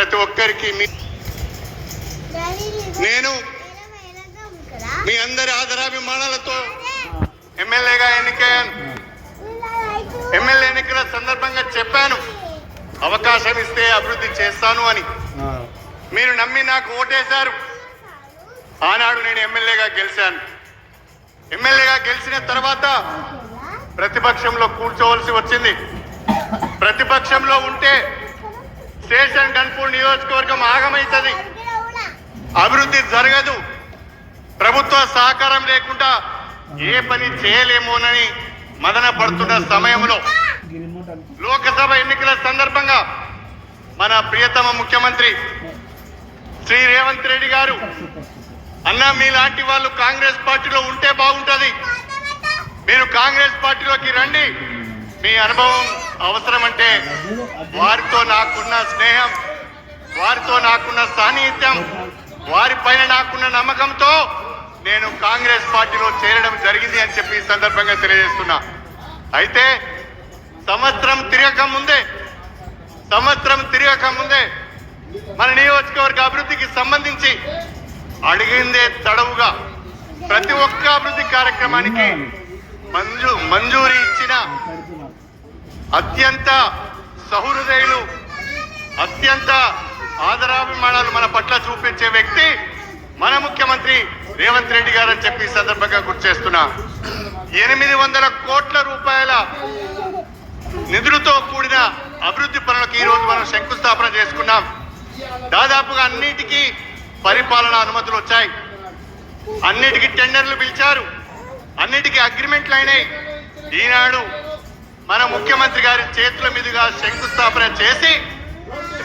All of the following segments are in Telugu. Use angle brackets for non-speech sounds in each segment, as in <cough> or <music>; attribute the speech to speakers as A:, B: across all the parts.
A: ప్రతి ఒక్కరికి మీ- నేను మీ అందరి ఆదరాభిమానాలతో ఎమ్మెల్యేగా ఎన్నికయ్యాను ఎమ్మెల్యే ఎన్నికల సందర్భంగా చెప్పాను. అవకాశం ఇస్తే అభివృద్ధి చేస్తాను అని. మీరు నమ్మి నాకు ఓటేశారు. ఆనాడు నేను ఎమ్మెల్యేగా గెలిచాను. ఎమ్మెల్యేగా గెలిచిన తర్వాత ప్రతిపక్షంలో కూర్చోవలసి వచ్చింది. ప్రతిపక్షంలో ఉంటే స్టేషన్ కన్పూర్ నియోజకవర్గం ఆగమవుతుంది అభివృద్ధి జరగదు. ప్రభుత్వ సహకారం లేకుండా ఏ పని చేయలేమోనని మదన పడుతున్న సమయంలో లోకసభ ఎన్నికల సందర్భంగా మన ప్రియతమ ముఖ్యమంత్రి శ్రీ రేవంత్ రెడ్డి గారు అన్న మీలాంటి వాళ్ళు కాంగ్రెస్ పార్టీలో ఉంటే బాగుంటుంది. మీరు కాంగ్రెస్ పార్టీలోకి రండి. మీ అనుభవం అవసరమంటే వారితో నాకున్న స్నేహం వారితో నాకున్న సాన్నిహిత్యం వారిపైన నాకున్న నమ్మకంతో నేను కాంగ్రెస్ పార్టీలో చేరడం జరిగింది అని చెప్పి ఈ సందర్భంగా తెలియజేస్తున్నా. అయితే సంవత్సరం తిరగక ముందే సంవత్సరం తిరగక ముందే మన నియోజకవర్గ అభివృద్ధికి సంబంధించి అడిగిందే తడవుగా ప్రతి ఒక్క అభివృద్ధి కార్యక్రమానికి మంజూ మంజూరీ ఇచ్చిన అత్యంత సహృదయులు అత్యంత ఆదరాభిమానాలు మన పట్ల చూపించే వ్యక్తి మన ముఖ్యమంత్రి రేవంత్ రెడ్డి గారు అని చెప్పి సందర్భంగా గుర్తు చేస్తున్నా. ఎనిమిది వందల కోట్ల రూపాయల నిధులతో కూడిన అభివృద్ధి పనులకు ఈ రోజు మనం శంకుస్థాపన చేసుకున్నాం. దాదాపుగా అన్నిటికీ పరిపాలన అనుమతులు వచ్చాయి. అన్నిటికీ టెండర్లు పిలిచారు. అన్నిటికీ అగ్రిమెంట్లు అయినాయి. ఈనాడు మన ముఖ్యమంత్రి గారి చేతుల మీదుగా శంకుస్థాపన చేసి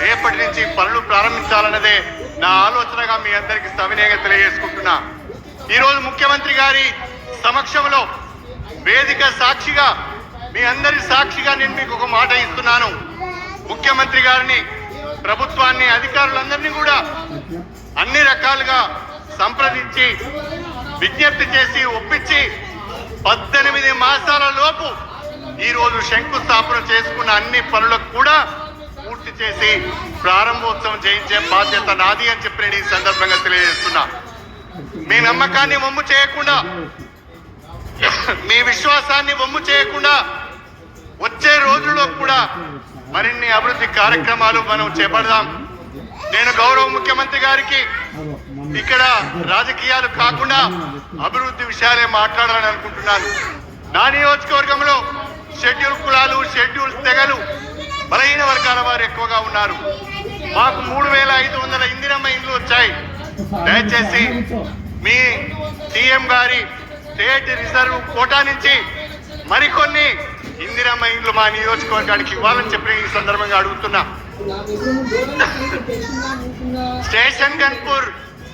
A: రేపటి నుంచి పనులు ప్రారంభించాలన్నదే నా ఆలోచనగా మీ అందరికి సవినయంగా తెలియజేసుకుంటున్నా. ఈరోజు ముఖ్యమంత్రి గారి సమక్షంలో వేదిక సాక్షిగా మీ అందరి సాక్షిగా నేను మీకు ఒక మాట ఇస్తున్నాను. ముఖ్యమంత్రి గారిని ప్రభుత్వాన్ని అధికారులందరినీ కూడా అన్ని రకాలుగా సంప్రదించి విజ్ఞప్తి చేసి ఒప్పించి పద్దెనిమిది మాసాల లోపు ఈరోజు శంకుస్థాపన చేసుకున్న అన్ని పనులకు కూడా పూర్తి చేసి ప్రారంభోత్సవం చేయించే బాధ్యత నాది అని చెప్పి నేను ఈ సందర్భంగా తెలియజేస్తున్నా. మీ నమ్మకాన్ని వమ్ము చేయకుండా మీ విశ్వాసాన్ని వమ్ము చేయకుండా వచ్చే రోజుల్లో కూడా మరిన్ని అభివృద్ధి కార్యక్రమాలు మనం చేపడదాం. నేను గౌరవ ముఖ్యమంత్రి గారికి ఇక్కడ రాజకీయాలు కాకుండా అభివృద్ధి విషయాలే మాట్లాడాలని అనుకుంటున్నాను. నా నియోజకవర్గంలో షెడ్యూల్ కులాలు షెడ్యూల్ తెగలు బలహీన వర్గాల వారు ఎక్కువగా ఉన్నారు. మాకు మూడు వేల ఐదు వందల ఇందిరమ్మ ఇండ్లు వచ్చాయి. దయచేసి మీ సీఎం గారి స్టేట్ రిజర్వ్ కోటా నుంచి మరికొన్ని ఇందిరమ్మ ఇండ్లు మా నియోజకవర్గానికి ఇవ్వాలని చెప్పి ఈ సందర్భంగా అడుగుతున్నా. స్టేషన్ గన్పూర్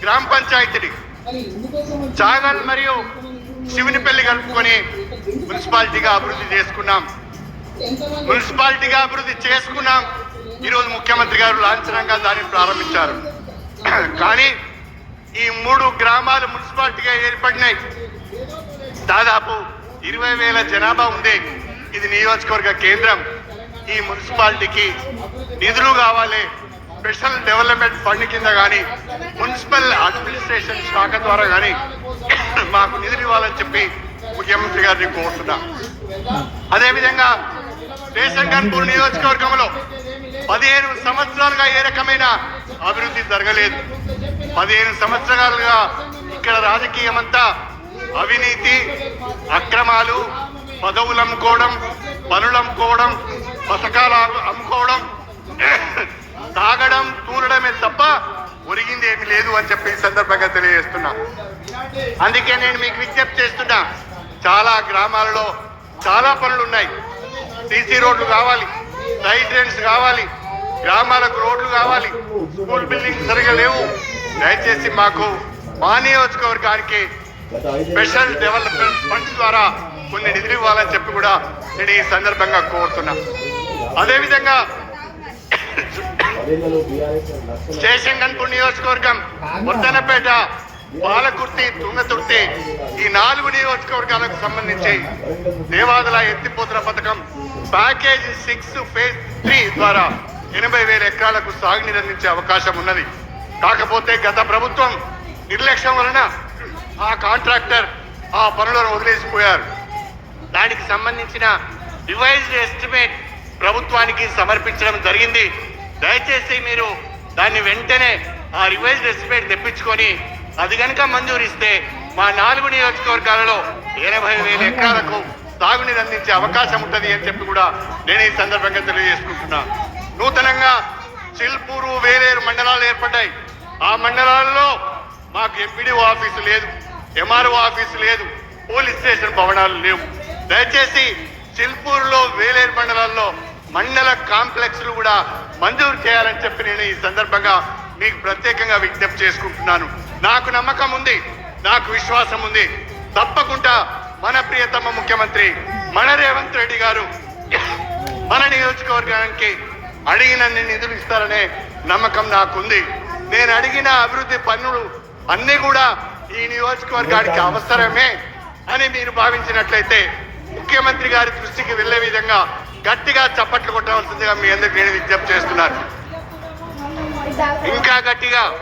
A: గ్రామ పంచాయతీ చాగల్ మరియు శివునిపల్లి కలుపుకొని మున్సిపాలిటీగా అభివృద్ధి చేసుకున్నాం. మున్సిపాలిటీగా అభివృద్ధి చేసుకున్నాం. ఈరోజు ముఖ్యమంత్రి గారు లాంఛనంగా దాన్ని ప్రారంభించారు. కానీ ఈ మూడు గ్రామాలు మున్సిపాలిటీగా ఏర్పడినాయి. దాదాపు ఇరవై వేల జనాభా ఉంది ఇది నియోజకవర్గ కేంద్రం. ఈ మున్సిపాలిటీకి నిధులు కావాలి. స్పెషల్ డెవలప్మెంట్ ఫండ్ కింద కానీ మున్సిపల్ అడ్మినిస్ట్రేషన్ శాఖ ద్వారా కానీ మాకు నిధులు ఇవ్వాలని చెప్పి ముఖ్యమంత్రి గారిని కోరుతున్నా. అదేవిధంగా స్టేషన్ గన్పూర్ నియోజకవర్గంలో పదిహేను సంవత్సరాలుగా ఏ రకమైన అభివృద్ధి జరగలేదు. పదిహేను సంవత్సరాలుగా ఇక్కడ రాజకీయం అంతా అవినీతి అక్రమాలు పదవులు అమ్ముకోవడం పనులు అమ్ముకోవడం పథకాలు అమ్ముకోవడం <coughs> తాగడం తూనడమే తప్ప ఒరిగింది ఏమి లేదు అని చెప్పి ఈ సందర్భంగా తెలియజేస్తున్నా. అందుకే నేను మీకు విజ్ఞప్తి చేస్తున్నా. చాలా గ్రామాలలో చాలా పనులు ఉన్నాయి సీసీ రోడ్లు కావాలి సైడ్ డ్రైన్స్ కావాలి గ్రామాలకు రోడ్లు కావాలి స్కూల్ బిల్డింగ్ సరిగా లేవు. దయచేసి మాకు మా నియోజకవర్గానికి స్పెషల్ డెవలప్మెంట్ ఫండ్ ద్వారా కొన్ని నిధులు ఇవ్వాలని చెప్పి కూడా నేను ఈ సందర్భంగా కోరుతున్నా. అదేవిధంగా స్టేషన్ గన్పూర్ నియోజకవర్గం వర్ధనపేట పాలకుర్తి తుంగతుర్తి ఈ నాలుగు నియోజకవర్గాలకు సంబంధించి దేవాదుల ఎత్తిపోతల పథకం ప్యాకేజ్ సిక్స్ ఫేజ్ త్రీ ద్వారా ఎనభై వేల ఎకరాలకు సాగునీరు అందించే అవకాశం ఉన్నది. కాకపోతే గత ప్రభుత్వం నిర్లక్ష్యం వలన ఆ కాంట్రాక్టర్ ఆ పనులను వదిలేసిపోయారు. దానికి సంబంధించిన రివైజ్డ్ ఎస్టిమేట్ ప్రభుత్వానికి సమర్పించడం జరిగింది. దయచేసి మీరు దాన్ని వెంటనే ఆ రివైజ్డ్ ఎస్టిమేట్ తెప్పించుకొని అది కనుక మంజూరిస్తే మా నాలుగు నియోజకవర్గాలలో ఎనభై వేల ఎకరాలకు సాగునీరు అందించే అవకాశం ఉంటుంది అని చెప్పి కూడా నేను ఈ సందర్భంగా తెలియజేసుకుంటున్నా. నూతనంగా చిల్పూరు వేలేరు మండలాలు ఏర్పడ్డాయి. ఆ మండలాల్లో మాకు ఎంపీడీఓ ఆఫీసు లేదు ఎంఆర్ఓ ఆఫీసు లేదు పోలీస్ స్టేషన్ భవనాలు లేవు. దయచేసి చిల్పూరులో వేలేరు మండలాల్లో మండల కాంప్లెక్స్లు కూడా మంజూరు చేయాలని చెప్పి నేను ఈ సందర్భంగా మీకు ప్రత్యేకంగా విజ్ఞప్తి చేసుకుంటున్నాను. నాకు నమ్మకం ఉంది నాకు విశ్వాసం ఉంది. తప్పకుండా మన ప్రియతమ ముఖ్యమంత్రి మన రేవంత్ రెడ్డి గారు మన నియోజకవర్గానికి అడిగినన్ని నిధులు ఇస్తారనే నమ్మకం నాకుంది. నేను అడిగిన అభివృద్ధి పన్నులు అన్ని కూడా ఈ నియోజకవర్గానికి అవసరమే అని మీరు భావించినట్లయితే ముఖ్యమంత్రి గారి దృష్టికి వెళ్ళే విధంగా గట్టిగా చప్పట్లు కొట్టవలసిందిగా మీ అందరికీ నేను విజ్ఞప్తి చేస్తున్నాను. ఇంకా గట్టిగా.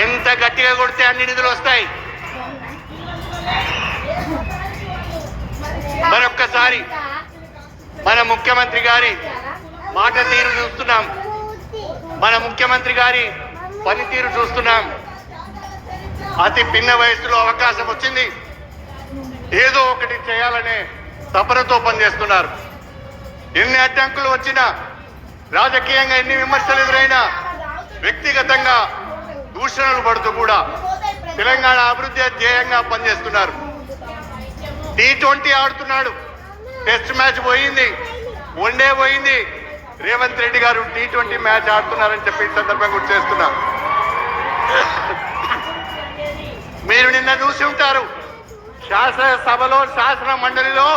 A: ఎంత గట్టిగా కొడితే అన్ని నిధులు వస్తాయి? మరొక్కసారి మన ముఖ్యమంత్రి గారి మాట తీరు చూస్తున్నాం. మన ముఖ్యమంత్రి గారి పనితీరు చూస్తున్నాం. అతి పిన్న వయసులో అవకాశం వచ్చింది. ఏదో ఒకటి చేయాలనే తపనతో పనిచేస్తున్నారు. ఎన్ని అడ్డంకులు వచ్చినా రాజకీయంగా ఎన్ని విమర్శలు ఎదురైనా వ్యక్తిగతంగా దూషణలు పడుతూ కూడా తెలంగాణ అభివృద్ధి ధ్యేయంగా పనిచేస్తున్నారు. టీ ట్వంటీ ఆడుతున్నాడు. టెస్ట్ మ్యాచ్ పోయింది. వన్డే పోయింది. రేవంత్ రెడ్డి గారు టీ ట్వంటీ మ్యాచ్ ఆడుతున్నారని చెప్పి ఈ సందర్భంగా గుర్తు చేస్తున్నా. మీరు నిన్న చూసి ఉంటారు. శాసనసభలో శాసన మండలిలో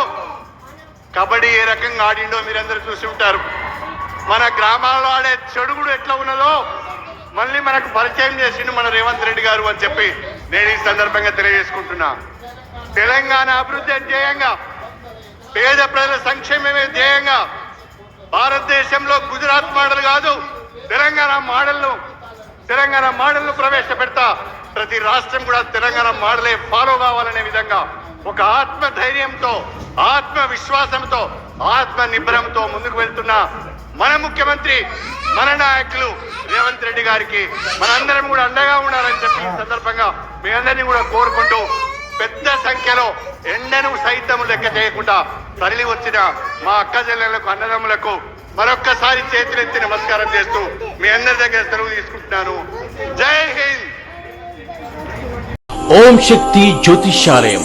A: కబడ్డీ ఏ రకంగా ఆడిండో మీరందరూ చూసి ఉంటారు. మన గ్రామాల్లో ఆడే చెడుగుడు ఎట్లా ఉన్నదో మళ్ళీ మనకు పరిచయం చేసిండు మన రేవంత్ రెడ్డి గారు అని చెప్పి నేను ఈ సందర్భంగా తెలియజేసుకుంటున్నా. తెలంగాణ అభివృద్ధి ధ్యేయంగా పేద ప్రజల సంక్షేమమే ధ్యేయంగా భారతదేశంలో గుజరాత్ మోడల్ కాదు తెలంగాణ మోడల్ను తెలంగాణ మోడల్ను ప్రవేశపెడతా ప్రతి రాష్ట్రం కూడా తెలంగాణ మోడలే ఫాలో కావాలనే విధంగా ఒక ఆత్మ ధైర్యంతో ఆత్మ విశ్వాసంతో ఆత్మ నిబ్రంతో ముందుకు వెళ్తున్న. మన ముఖ్యమంత్రి మన నాయకులు రేవంత్ రెడ్డి గారికి మనందరం కూడా అండగా ఉండాలని చెప్పి ఈ సందర్భంగా మీ అందరినీ కూడా కోరుకుంటూ పెద్ద సంఖ్యలో ఎండను సైతం లెక్క చేయకుండా తరలి వచ్చిన మా అక్క చెల్లెలకు అన్నదమ్ములకు మరొక్కసారి చేతులెత్తి నమస్కారం చేస్తూ మీ అందరి దగ్గర సెలవు తీసుకుంటున్నాను. జై హింద్!
B: ఓం శక్తి జ్యోతిష్యాలయం.